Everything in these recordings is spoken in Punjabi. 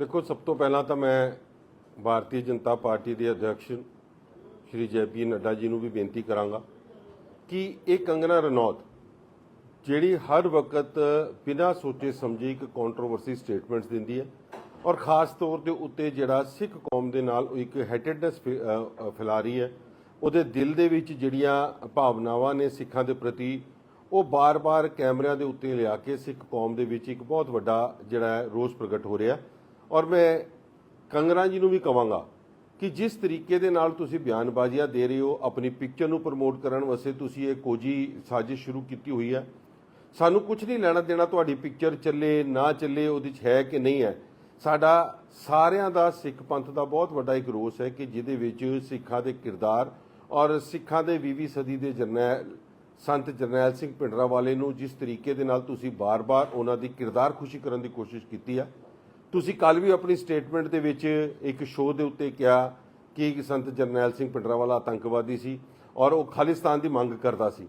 ਦੇਖੋ, ਸਭ ਤੋਂ ਪਹਿਲਾਂ ਤਾਂ ਮੈਂ ਭਾਰਤੀ ਜਨਤਾ ਪਾਰਟੀ ਦੇ ਅਧਿਕਸ਼ ਸ਼੍ਰੀ ਜੈਪੀ ਨੱਡਾ ਜੀ ਨੂੰ ਵੀ ਬੇਨਤੀ ਕਰਾਂਗਾ ਕਿ ਇਹ ਕੰਗਨਾ ਰਣੌਤ, ਜਿਹੜੀ ਹਰ ਵਕਤ ਬਿਨਾਂ ਸੋਚੇ ਸਮਝੇ ਇੱਕ ਕੰਟਰੋਵਰਸੀ ਸਟੇਟਮੈਂਟਸ ਦਿੰਦੀ ਹੈ ਔਰ ਖਾਸ ਤੌਰ ਦੇ ਉੱਤੇ ਜਿਹੜਾ ਸਿੱਖ ਕੌਮ ਦੇ ਨਾਲ ਉਹ ਇੱਕ ਹੈਟਡਨੈਸ ਫੈਲਾ ਰਹੀ ਹੈ, ਉਹਦੇ ਦਿਲ ਦੇ ਵਿੱਚ ਜਿਹੜੀਆਂ ਭਾਵਨਾਵਾਂ ਨੇ ਸਿੱਖਾਂ ਦੇ ਪ੍ਰਤੀ, ਉਹ ਬਾਰ-ਬਾਰ ਕੈਮਰਿਆਂ ਦੇ ਉੱਤੇ ਲਿਆ ਕੇ ਸਿੱਖ ਕੌਮ ਦੇ ਵਿੱਚ ਇੱਕ ਬਹੁਤ ਵੱਡਾ ਜਿਹੜਾ ਹੈ ਰੋਸ ਪ੍ਰਗਟ ਹੋ ਰਿਹਾ। ਔਰ ਮੈਂ ਕੰਗਨਾ ਜੀ ਨੂੰ ਵੀ ਕਵਾਂਗਾ ਕਿ ਜਿਸ ਤਰੀਕੇ ਦੇ ਨਾਲ ਤੁਸੀਂ ਬਿਆਨਬਾਜ਼ੀਆਂ ਦੇ ਰਹੇ ਹੋ, ਆਪਣੀ ਪਿਕਚਰ ਨੂੰ ਪ੍ਰਮੋਟ ਕਰਨ ਵਾਸਤੇ ਤੁਸੀਂ ਇਹ ਕੋਜੀ ਸਾਜ਼ਿਸ਼ ਸ਼ੁਰੂ ਕੀਤੀ ਹੋਈ ਹੈ। ਸਾਨੂੰ ਕੁਝ ਨਹੀਂ ਲੈਣਾ ਦੇਣਾ ਤੁਹਾਡੀ ਪਿਕਚਰ ਚੱਲੇ, ਨਾ ਚੱਲੇ, ਉਹਦੇ 'ਚ ਹੈ ਕਿ ਨਹੀਂ ਹੈ। ਸਾਡਾ ਸਾਰਿਆਂ ਦਾ ਸਿੱਖ ਪੰਥ ਦਾ ਬਹੁਤ ਵੱਡਾ ਇੱਕ ਰੋਸ ਹੈ ਕਿ ਜਿਹਦੇ ਵਿੱਚ ਸਿੱਖਾਂ ਦੇ ਕਿਰਦਾਰ ਔਰ ਸਿੱਖਾਂ ਦੇ 20ਵੀਂ ਸਦੀ ਦੇ ਜਰਨੈਲ, ਸੰਤ ਜਰਨੈਲ ਸਿੰਘ ਭਿੰਡਰਾਵਾਲੇ ਨੂੰ ਜਿਸ ਤਰੀਕੇ ਦੇ ਨਾਲ ਤੁਸੀਂ ਬਾਰ-ਬਾਰ ਉਹਨਾਂ ਦੀ ਕਿਰਦਾਰ ਖੁਸ਼ੀ ਕਰਨ ਦੀ ਕੋਸ਼ਿਸ਼ ਕੀਤੀ ਆ ਤੁਸੀਂ ਕੱਲ ਵੀ ਆਪਣੀ ਸਟੇਟਮੈਂਟ ਦੇ ਵਿੱਚ ਇੱਕ ਸ਼ੋਅ ਦੇ ਉੱਤੇ ਕਿਹਾ ਕਿ ਸੰਤ ਜਰਨੈਲ ਸਿੰਘ ਭਿੰਡਰਾਵਾਲਾ ਆਤੰਕਵਾਦੀ ਸੀ ਔਰ ਉਹ ਖਾਲਿਸਤਾਨ ਦੀ ਮੰਗ ਕਰਦਾ ਸੀ।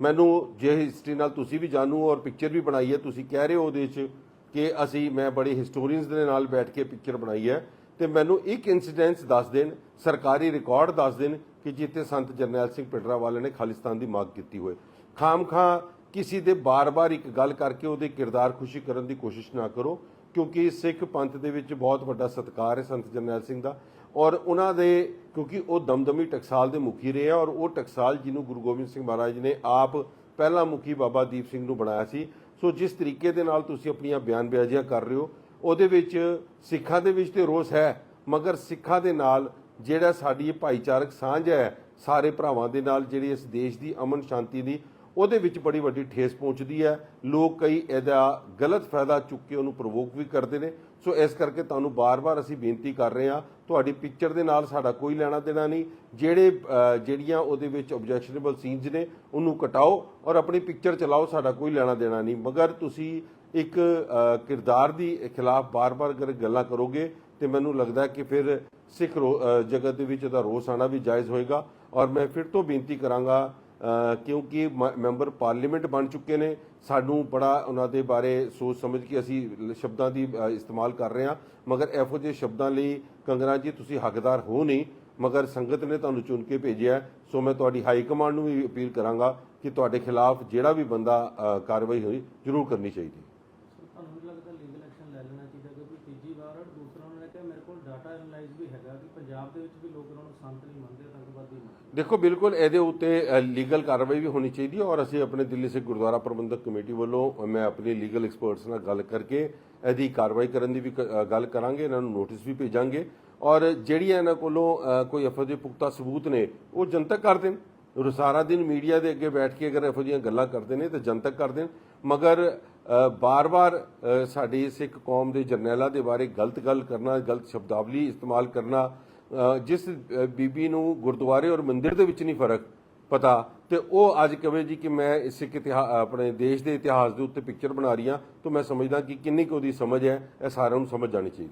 ਮੈਨੂੰ ਜੇ ਹਿਸਟਰੀ ਨਾਲ ਤੁਸੀਂ ਵੀ ਜਾਣੂ ਔਰ ਪਿਕਚਰ ਵੀ ਬਣਾਈ ਹੈ, ਤੁਸੀਂ ਕਹਿ ਰਹੇ ਹੋ ਉਹਦੇ 'ਚ ਕਿ ਅਸੀਂ, ਮੈਂ ਬੜੇ ਹਿਸਟੋਰੀਅਨਸ ਦੇ ਨਾਲ ਬੈਠ ਕੇ ਪਿਕਚਰ ਬਣਾਈ ਹੈ, ਤੇ ਮੈਨੂੰ ਇੱਕ ਇਨਸੀਡੈਂਸ ਦੱਸ ਦੇਣ, ਸਰਕਾਰੀ ਰਿਕਾਰਡ ਦੱਸ ਦੇਣ ਕਿ ਜਿੱਥੇ ਸੰਤ ਜਰਨੈਲ ਸਿੰਘ ਪਿੰਡਰਾਵਾਲੇ ਨੇ ਖਾਲਿਸਤਾਨ ਦੀ ਮੰਗ ਕੀਤੀ ਹੋਏ। ਖਾਮਖਾਂ ਕਿਸੇ ਦੇ ਬਾਰ-ਬਾਰ ਇੱਕ ਗੱਲ ਕਰਕੇ ਉਹਦੇ ਕਿਰਦਾਰ ਖੁਸ਼ੀ ਕਰਨ ਦੀ ਕੋਸ਼ਿਸ਼ ਨਾ ਕਰੋ ਕਿਉਂਕਿ ਸਿੱਖ ਪੰਥ ਦੇ ਵਿੱਚ ਬਹੁਤ ਵੱਡਾ ਸਤਿਕਾਰ ਹੈ ਸੰਤ ਜਰਨੈਲ ਸਿੰਘ ਦਾ ਔਰ ਉਹਨਾਂ ਦੇ, ਕਿਉਂਕਿ ਉਹ ਦਮਦਮੀ ਟਕਸਾਲ ਦੇ ਮੁਖੀ ਰਹੇ ਆ ਔਰ ਉਹ ਟਕਸਾਲ ਜਿਹਨੂੰ ਗੁਰੂ ਗੋਬਿੰਦ ਸਿੰਘ ਮਹਾਰਾਜ ਨੇ ਆਪ ਪਹਿਲਾ ਮੁਖੀ ਬਾਬਾ ਦੀਪ ਸਿੰਘ ਨੂੰ ਬਣਾਇਆ ਸੀ। ਸੋ ਜਿਸ ਤਰੀਕੇ ਦੇ ਨਾਲ ਤੁਸੀਂ ਆਪਣੀਆਂ ਬਿਆਨਬਾਜ਼ੀਆਂ ਕਰ ਰਹੇ ਹੋ, ਉਹਦੇ ਵਿੱਚ ਸਿੱਖਾਂ ਦੇ ਵਿੱਚ ਤੇ ਰੋਸ ਹੈ, ਮਗਰ ਸਿੱਖਾਂ ਦੇ ਨਾਲ ਜਿਹੜਾ ਸਾਡੀ ਇਹ ਭਾਈਚਾਰਕ ਸਾਂਝ ਹੈ, ਸਾਰੇ ਭਰਾਵਾਂ ਦੇ ਨਾਲ ਜਿਹੜੀ ਇਸ ਦੇਸ਼ ਦੀ ਅਮਨ ਸ਼ਾਂਤੀ ਦੀ ਉਹਦੇ ਵਿੱਚ ਬੜੀ ਵੱਡੀ ਠੇਸ ਪਹੁੰਚਦੀ ਹੈ। ਲੋਕ ਕਈ ਇਹਦਾ ਗਲਤ ਫਾਇਦਾ ਚੁੱਕ ਕੇ ਉਹਨੂੰ ਪ੍ਰੋਵੋਕ ਵੀ ਕਰਦੇ ਨੇ। ਸੋ ਇਸ ਕਰਕੇ ਤੁਹਾਨੂੰ ਬਾਰ-ਬਾਰ ਅਸੀਂ ਬੇਨਤੀ ਕਰ ਰਹੇ ਹਾਂ, ਤੁਹਾਡੀ ਪਿਕਚਰ ਦੇ ਨਾਲ ਸਾਡਾ ਕੋਈ ਲੈਣਾ ਦੇਣਾ ਨਹੀਂ। ਜਿਹੜੇ ਜਿਹੜੀਆਂ ਉਹਦੇ ਵਿੱਚ ਆਬਜੈਕਸ਼ਨੇਬਲ ਸੀਨਸ ਨੇ, ਉਹਨੂੰ ਕਟਾਓ ਔਰ ਆਪਣੀ ਪਿਕਚਰ ਚਲਾਓ, ਸਾਡਾ ਕੋਈ ਲੈਣਾ ਦੇਣਾ ਨਹੀਂ। ਮਗਰ ਤੁਸੀਂ ਇੱਕ ਕਿਰਦਾਰ ਦੀ ਖਿਲਾਫ ਬਾਰ-ਬਾਰ ਅਗਰ ਗੱਲਾਂ ਕਰੋਗੇ, ਤੇ ਮੈਨੂੰ ਲੱਗਦਾ ਕਿ ਫਿਰ ਸਿੱਖ ਰੋ- ਜਗਤ ਦੇ ਵਿੱਚ ਇਹਦਾ ਰੋਸ ਆਣਾ ਵੀ ਜਾਇਜ਼ ਹੋਏਗਾ। ਔਰ ਮੈਂ ਫਿਰ ਤੋਂ ਬੇਨਤੀ ਕਰਾਂਗਾ ਕਿਉਂਕਿ ਮ- ਮੈਂਬਰ ਪਾਰਲੀਮੈਂਟ ਬਣ ਚੁੱਕੇ ਨੇ। ਸਾਨੂੰ ਬੜਾ ਉਹਨਾਂ ਦੇ ਬਾਰੇ ਸੋਚ ਸਮਝ ਕੇ ਅਸੀਂ ਸ਼ਬਦਾਂ ਦੀ ਇਸਤੇਮਾਲ ਕਰ ਰਹੇ ਹਾਂ। ਮਗਰ ਇਹੋ ਜਿਹੇ ਸ਼ਬਦਾਂ ਲਈ ਕੰਗਨਾ ਜੀ, ਤੁਸੀਂ ਹੱਕਦਾਰ ਹੋ ਨਹੀਂ। ਮਗਰ ਸੰਗਤ ਨੇ ਤੁਹਾਨੂੰ ਚੁਣ ਕੇ ਭੇਜਿਆ ਸੋ ਮੈਂ ਤੁਹਾਡੀ ਹਾਈ ਕਮਾਂਡ ਨੂੰ ਵੀ ਅਪੀਲ ਕਰਾਂਗਾ ਕਿ ਤੁਹਾਡੇ ਖਿਲਾਫ ਜਿਹੜਾ ਵੀ ਬੰਦਾ ਕਾਰਵਾਈ ਹੋਈ, ਜ਼ਰੂਰ ਕਰਨੀ ਚਾਹੀਦੀ ਹੈ ਸਰ, ਤੁਹਾਨੂੰ ਨਹੀਂ ਲੱਗਦਾ ਲੀਗਲ ਐਕਸ਼ਨ ਲੈ ਲੈਣਾ ਚਾਹੀਦਾ ਕਿਉਂਕਿ ਤੀਜੀ ਵਾਰ ਔਰ ਦੂਸਰਾ ਉਹਨਾਂ ਨੇ ਕਿਹਾ ਮੇਰੇ ਕੋਲ ਡਾਟਾ ਐਨਾਲਾਈਜ਼ ਵੀ ਹੈਗਾ ਕਿ ਪੰਜਾਬ ਦੇ ਵਿੱਚ ਵੀ ਲੋਕ ਉਹਨਾਂ ਨੂੰ ਸੰਤ ਨਹੀਂ ਮੰਨਦੇ, ਆਤੰਕਵਾਦੀ ਮੰਨਦੇ। ਦੇਖੋ, ਬਿਲਕੁਲ ਇਹਦੇ ਉੱਤੇ ਲੀਗਲ ਕਾਰਵਾਈ ਵੀ ਹੋਣੀ ਚਾਹੀਦੀ ਹੈ ਔਰ ਅਸੀਂ ਆਪਣੇ ਦਿੱਲੀ ਸਿੱਖ ਗੁਰਦੁਆਰਾ ਪ੍ਰਬੰਧਕ ਕਮੇਟੀ ਵੱਲੋਂ ਮੈਂ ਆਪਣੇ ਲੀਗਲ ਐਕਸਪਰਟਸ ਨਾਲ ਗੱਲ ਕਰਕੇ ਇਹਦੀ ਕਾਰਵਾਈ ਕਰਨ ਦੀ ਵੀ ਗੱਲ ਕਰਾਂਗੇ, ਇਹਨਾਂ ਨੂੰ ਨੋਟਿਸ ਵੀ ਭੇਜਾਂਗੇ ਔਰ ਜਿਹੜੀਆਂ ਇਹਨਾਂ ਕੋਲੋਂ ਕੋਈ ਇਹੋ ਜਿਹੇ ਪੁਖਤਾ ਸਬੂਤ ਨੇ, ਉਹ ਜਨਤਕ ਕਰ ਦੇਣ। ਔਰ ਸਾਰਾ ਦਿਨ ਮੀਡੀਆ ਦੇ ਅੱਗੇ ਬੈਠ ਕੇ ਅਗਰ ਇਹੋ ਜਿਹੀਆਂ ਗੱਲਾਂ ਕਰਦੇ ਨੇ, ਤਾਂ ਜਨਤਕ ਕਰ ਦੇਣ। ਮਗਰ ਬਾਰ-ਬਾਰ ਅ, ਸਾਡੀ ਸਿੱਖ ਕੌਮ ਦੇ ਜਰਨੈਲਾਂ ਦੇ ਬਾਰੇ ਗਲਤ ਗੱਲ ਕਰਨਾ ਗਲਤ ਸ਼ਬਦਾਵਲੀ ਇਸਤੇਮਾਲ ਕਰਨਾ ਜਿਸ ਬੀਬੀ ਨੂੰ ਗੁਰਦੁਆਰੇ ਔਰ ਮੰਦਿਰ ਦੇ ਵਿੱਚ ਨਹੀਂ ਫ਼ਰਕ ਪਤਾ ਤੇ ਉਹ ਅੱਜ ਕਵੇ ਜੀ ਕਿ ਮੈਂ ਇਸ ਸਿੱਖ ਇਤਿਹਾਸ ਆਪਣੇ ਦੇਸ਼ ਦੇ ਇਤਿਹਾਸ ਦੇ ਉੱਤੇ ਪਿਕਚਰ ਬਣਾ ਰਹੀ ਹਾਂ ਤਾਂ ਮੈਂ ਸਮਝਦਾ ਕਿ ਕਿੰਨੀ ਕੁ ਉਹਦੀ ਸਮਝ ਹੈ ਇਹ ਸਾਰਿਆਂ ਨੂੰ ਸਮਝ ਜਾਣੀ ਚਾਹੀਦੀ।